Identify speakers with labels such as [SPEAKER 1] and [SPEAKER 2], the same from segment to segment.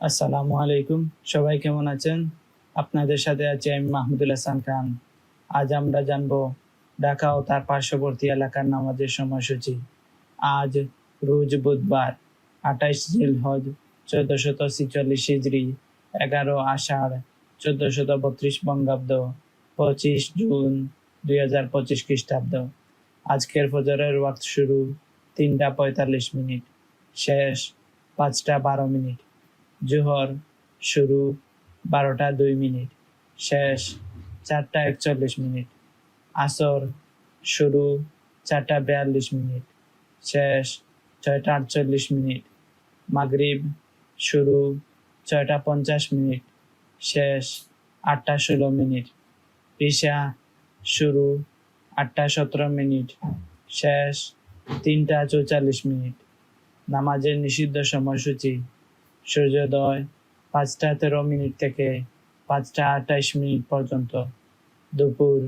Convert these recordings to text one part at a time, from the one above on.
[SPEAKER 1] আসসালামু আলাইকুম। সবাই কেমন আছেন? আপনাদের সাথে আছি আমি মাহমুদুল হাসান খান। আজ আমরা জানব ঢাকা ও তার পার্শ্ববর্তী এলাকার নামাজের সময়সূচি। আজ রোজ বুধবার, আঠাইশ জিল জিলহজ, চোদ্দশত ছিচল্লিশ হিজড়ি এগারো আষাঢ়, চোদ্দশত বত্রিশ বঙ্গাব্দ, পঁচিশ জুন দুই হাজার পঁচিশ খ্রিস্টাব্দ। আজকের ফজরের ওয়াক্ত শুরু তিনটা পঁয়তাল্লিশ মিনিট, শেষ পাঁচটা বারো মিনিট। জোহর শুরু বারোটা দুই মিনিট, শেষ চারটা একচল্লিশ মিনিট, আসর শুরু চারটা বিয়াল্লিশ মিনিট, শেষ ছয়টা আটচল্লিশ মিনিট, মাগরিব শুরু ছয়টা পঞ্চাশ মিনিট, শেষ আটটা ষোলো মিনিট, ঈশা শুরু আটটা সতেরো মিনিট, শেষ তিনটা চৌচল্লিশ মিনিট। নামাজের নিষিদ্ধ সময়সূচি সূর্যোদয় পাঁচটা তেরো মিনিট থেকে পাঁচটা আঠাইশ মিনিট পর্যন্ত। দুপুর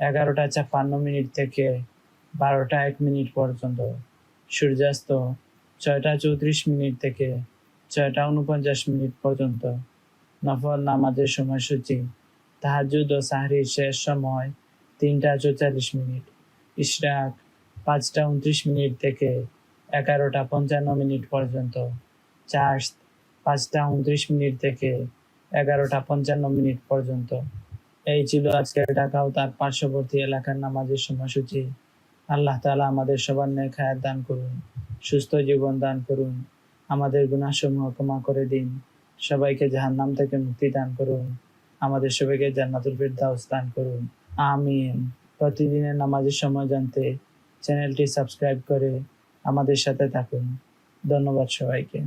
[SPEAKER 1] এগারোটা ছাপ্পান্ন মিনিট থেকে বারোটা এক মিনিট পর্যন্ত। সূর্যাস্ত ছয়টা চৌত্রিশ মিনিট থেকে ছয়টা উনপঞ্চাশ মিনিট পর্যন্ত। নফল নামাজের সময়সূচি। তাহাজুদ ও সাহরির শেষ সময় তিনটা চৌচল্লিশ মিনিট। ইশরাক পাঁচটা উনত্রিশ মিনিট থেকে এগারোটা পঞ্চান্ন মিনিট পর্যন্ত। চার্জ পাঁচটা উনত্রিশ মিনিট থেকে এগারোটা পঞ্চান্ন মিনিট পর্যন্ত। এই ছিল আজকের ঢাকা ও তার পার্শ্ববর্তী এলাকার নামাজের সময়সূচি। আল্লাহ তাআলা আমাদের সবার নেক হায়াত দান করুন, সুস্থ জীবন দান করুন, আমাদের গুনাহসমূহ ক্ষমা করে দিন, সবাইকে জাহান্নাম থেকে মুক্তি দান করুন, আমাদের সবাইকে জান্নাতুল ফিরদাউস দান করুন। আমিন। প্রতিদিনের নামাজের সময় জানতে চ্যানেলটি সাবস্ক্রাইব করে আমাদের সাথে থাকুন। ধন্যবাদ সবাইকে।